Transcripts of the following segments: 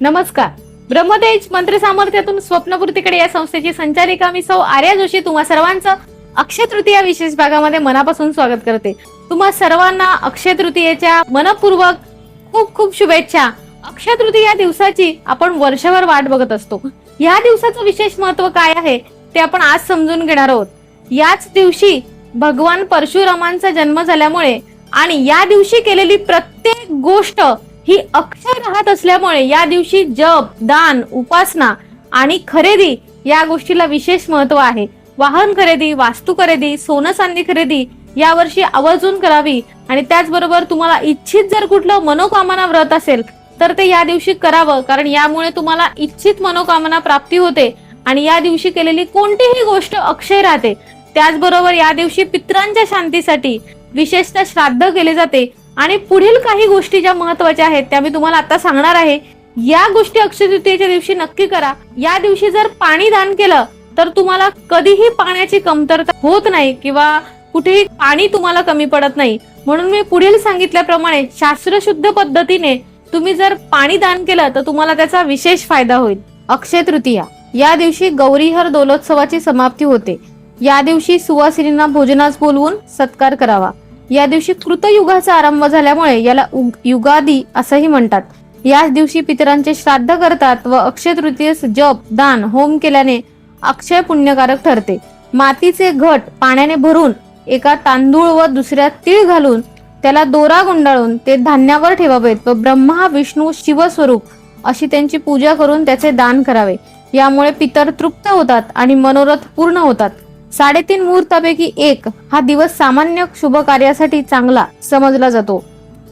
नमस्कार. ब्रह्मतेज मंत्र सामर्थ्यातून स्वप्नपूर्तीकडे या संस्थेची संचालिका मी सौ आर्या जोशी. तुम्हा सर्वांचं अक्षय तृतीया विशेष भागामध्ये मनापासून स्वागत करते. तुम्हा सर्वांना अक्षय तृतीयेच्या मनपूर्वक खूप खूप शुभेच्छा. अक्षय तृतीया दिवसाची आपण वर्षभर वाट बघत असतो. या दिवसाचं विशेष महत्त्व काय आहे ते आपण आज समजून घेणार आहोत. याच दिवशी भगवान परशुरामांचा जन्म झाल्यामुळे आणि या दिवशी केलेली प्रत्येक गोष्ट ही अक्षय राहत असल्यामुळे या दिवशी जप दान उपासना आणि खरेदी या गोष्टीला विशेष महत्त्व आहे. वाहन खरेदी वास्तू खरेदी सोनं चांदी खरेदी यावर्षी आवर्जून करावी आणि त्याचबरोबर तुम्हाला इच्छित जर कुठलं मनोकामना व्रत असेल तर ते या दिवशी करावं कारण यामुळे तुम्हाला इच्छित मनोकामना प्राप्ती होते आणि या दिवशी केलेली कोणतीही गोष्ट अक्षय राहते. त्याचबरोबर या दिवशी पित्रांच्या शांतीसाठी विशेषतः श्राद्ध केले जाते. आणि पुढील काही गोष्टी ज्या महत्त्वाच्या आहेत त्या मी तुम्हाला आता सांगणार आहे. या गोष्टी अक्षय तृतीयेच्या दिवशी नक्की करा. या दिवशी जर पाणी दान केलं तर तुम्हाला कधीही पाण्याची कमतरता होत नाही किंवा कुठेही पाणी तुम्हाला कमी पडत नाही. म्हणून मी पुढील सांगितल्याप्रमाणे शास्त्रशुद्ध पद्धतीने तुम्ही जर पाणी दान केलं तर तुम्हाला त्याचा विशेष फायदा होईल. अक्षय तृतीया या दिवशी गौरीहर दोलोत्सवाची समाप्ती होते. या दिवशी सुवासिनींना भोजनास बोलवून सत्कार करावा. या दिवशी कृतयुगाचा आरंभ झाल्यामुळे याला उग- युगादी असंही म्हणतात. याच दिवशी पितरांचे श्राद्ध करतात व अक्षय तृतीयस जप दान होम केल्याने अक्षय पुण्यकारक ठरते. मातीचे घट पाण्याने भरून एका तांदूळ व दुसऱ्या तीळ घालून त्याला दोरा गुंडाळून ते धान्यावर ठेवावेत व ब्रह्मा विष्णू शिवस्वरूप अशी त्यांची पूजा करून त्याचे दान करावे. यामुळे पितर तृप्त होतात आणि मनोरथ पूर्ण होतात. साडेतीन मुहूर्तापैकी एक हा दिवस सामान्य शुभ कार्यासाठी चांगला समजला जातो.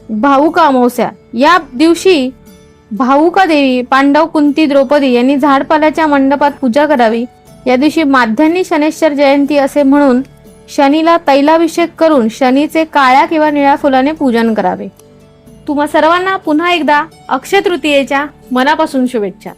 भाऊका अमावस्या. या दिवशी भाऊका देवी पांडव कुंती द्रौपदी यांनी झाडपाल्याच्या मंडपात पूजा करावी. या दिवशी माध्यान्ही शनेश्वर जयंती असे म्हणून शनीला तैलाभिषेक करून शनीचे काळ्या किंवा निळ्या फुलाने पूजन करावे. तुम्हा सर्वांना पुन्हा एकदा अक्षय तृतीयेच्या मनापासून शुभेच्छा.